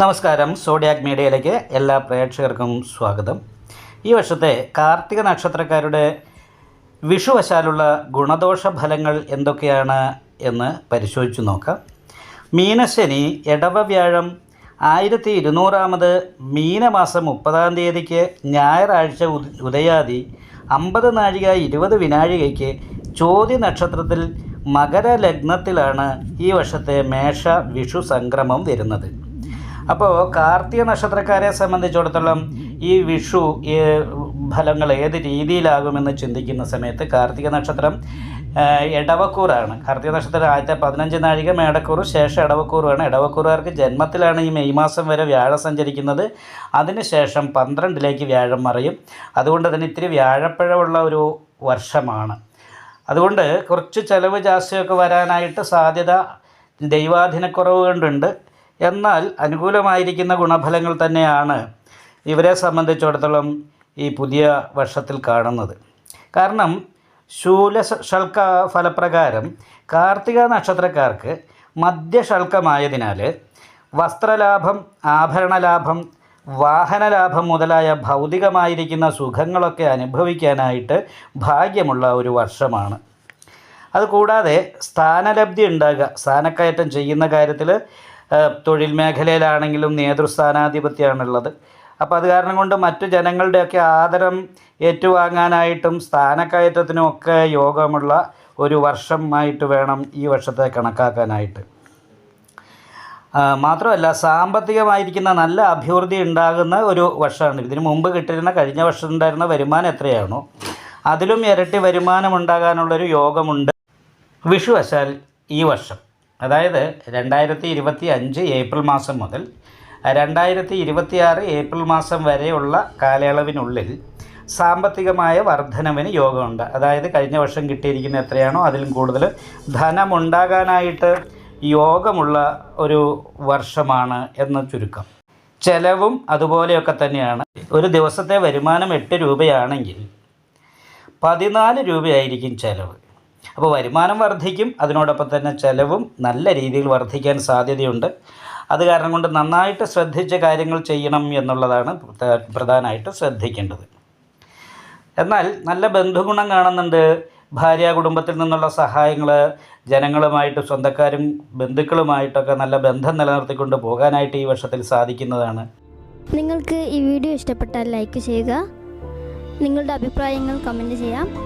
നമസ്കാരം. സോഡിയാക് മീഡിയയിലേക്ക് എല്ലാ പ്രേക്ഷകർക്കും സ്വാഗതം. ഈ വർഷത്തെ കാർത്തിക നക്ഷത്രക്കാരുടെ വിഷുവശാലുള്ള ഗുണദോഷ ഫലങ്ങൾ എന്തൊക്കെയാണ് എന്ന് പരിശോധിച്ചു നോക്കാം. മീനശനി ഇടവ വ്യാഴം ആയിരത്തി ഇരുന്നൂറാമത് മീനമാസം മുപ്പതാം തീയതിക്ക് ഞായറാഴ്ച ഉദയാതി അമ്പത് നാഴിക ഇരുപത് വിനാഴികയ്ക്ക് ചോതി നക്ഷത്രത്തിൽ മകരലഗ്നത്തിലാണ് ഈ വർഷത്തെ മേഷ വിഷു സംക്രമം വരുന്നത്. അപ്പോൾ കാർത്തിക നക്ഷത്രക്കാരെ സംബന്ധിച്ചിടത്തോളം ഈ വിഷു ഫലങ്ങൾ ഏത് രീതിയിലാകുമെന്ന് ചിന്തിക്കുന്ന സമയത്ത് കാർത്തിക നക്ഷത്രം ഇടവക്കൂറാണ് കാർത്തിക നക്ഷത്രം ആദ്യത്തെ പതിനഞ്ച് നാഴിക മേടക്കൂറ് ശേഷം ഇടവക്കൂറുമാണ് ഇടവക്കൂറുകാർക്ക് ജന്മത്തിലാണ് ഈ മെയ് മാസം വരെ വ്യാഴം സഞ്ചരിക്കുന്നത്. അതിനുശേഷം പന്ത്രണ്ടിലേക്ക് വ്യാഴം മറയും. അതുകൊണ്ട് തന്നെ ഇത്തിരി വ്യാഴപ്പഴമുള്ള ഒരു വർഷമാണ്. അതുകൊണ്ട് കുറച്ച് ചിലവ് ജാസ്തിയൊക്കെ വരാനായിട്ട് സാധ്യത ദൈവാധീനക്കുറവ് കൊണ്ടുണ്ട്. എന്നാൽ അനുകൂലമായിരിക്കുന്ന ഗുണഫലങ്ങൾ തന്നെയാണ് ഇവരെ സംബന്ധിച്ചിടത്തോളം ഈ പുതിയ വർഷത്തിൽ കാണുന്നത്. കാരണം ശൂല ഷൾക്ക ഫലപ്രകാരം കാർത്തിക നക്ഷത്രക്കാർക്ക് മധ്യശൽക്കമായതിനാൽ വസ്ത്രലാഭം ആഭരണലാഭം വാഹനലാഭം മുതലായ ഭൗതികമായിരിക്കുന്ന സുഖങ്ങളൊക്കെ അനുഭവിക്കാനായിട്ട് ഭാഗ്യമുള്ള ഒരു വർഷമാണ്. അതുകൂടാതെ സ്ഥാനലബ്ധി ഉണ്ടാകുക സ്ഥാനക്കയറ്റം ചെയ്യുന്ന കാര്യത്തിൽ തൊഴിൽ മേഖലയിലാണെങ്കിലും നേതൃസ്ഥാനാധിപത്യമാണുള്ളത്. അപ്പോൾ അത് കാരണം കൊണ്ട് മറ്റു ജനങ്ങളുടെയൊക്കെ ആദരം ഏറ്റുവാങ്ങാനായിട്ടും സ്ഥാനക്കയറ്റത്തിനും ഒക്കെ യോഗമുള്ള ഒരു വർഷമായിട്ട് വേണം ഈ വർഷത്തെ കണക്കാക്കാനായിട്ട്. മാത്രമല്ല സാമ്പത്തികമായിരിക്കുന്ന നല്ല അഭിവൃദ്ധി ഉണ്ടാകുന്ന ഒരു വർഷമാണ്. ഇതിനു മുമ്പ് കിട്ടിയിരുന്ന കഴിഞ്ഞ വർഷം ഉണ്ടായിരുന്ന വരുമാനം എത്രയാണോ അതിലും ഇരട്ടി വരുമാനം ഉണ്ടാകാനുള്ളൊരു യോഗമുണ്ട് വിഷുവശാൽ ഈ വർഷം. അതായത് രണ്ടായിരത്തി ഇരുപത്തി അഞ്ച് ഏപ്രിൽ മാസം മുതൽ രണ്ടായിരത്തി ഇരുപത്തിയാറ് ഏപ്രിൽ മാസം വരെയുള്ള കാലയളവിനുള്ളിൽ സാമ്പത്തികമായ വർധനവിന് യോഗമുണ്ട്. അതായത് കഴിഞ്ഞ വർഷം കിട്ടിയിരിക്കുന്ന എത്രയാണോ അതിലും കൂടുതൽ ധനമുണ്ടാകാനായിട്ട് യോഗമുള്ള ഒരു വർഷമാണ് എന്ന് ചുരുക്കം. ചെലവും അതുപോലെയൊക്കെ തന്നെയാണ്. ഒരു ദിവസത്തെ വരുമാനം എട്ട് രൂപയാണെങ്കിൽ പതിനാല് രൂപയായിരിക്കും ചെലവ്. അപ്പോൾ വരുമാനം വർദ്ധിക്കും അതിനോടൊപ്പം തന്നെ ചിലവും നല്ല രീതിയിൽ വർദ്ധിക്കാൻ സാധ്യതയുണ്ട്. അത് കാരണം കൊണ്ട് നന്നായിട്ട് ശ്രദ്ധിച്ച കാര്യങ്ങൾ ചെയ്യണം എന്നുള്ളതാണ് പ്രധാ- പ്രധാനമായിട്ട് ശ്രദ്ധിക്കേണ്ടത്. എന്നാൽ നല്ല ബന്ധുഗുണം കാണുന്നുണ്ട്. ഭാര്യ കുടുംബത്തിൽ നിന്നുള്ള സഹായങ്ങൾ ജനങ്ങളുമായിട്ട് സ്വന്തക്കാരും ബന്ധുക്കളുമായിട്ടൊക്കെ നല്ല ബന്ധം നിലനിർത്തിക്കൊണ്ട് പോകാനായിട്ട് ഈ വർഷത്തിൽ സാധിക്കുന്നതാണ്. നിങ്ങൾക്ക് ഈ വീഡിയോ ഇഷ്ടപ്പെട്ടാൽ ലൈക്ക് ചെയ്യുക. നിങ്ങളുടെ അഭിപ്രായങ്ങൾ കമന്റ് ചെയ്യാം.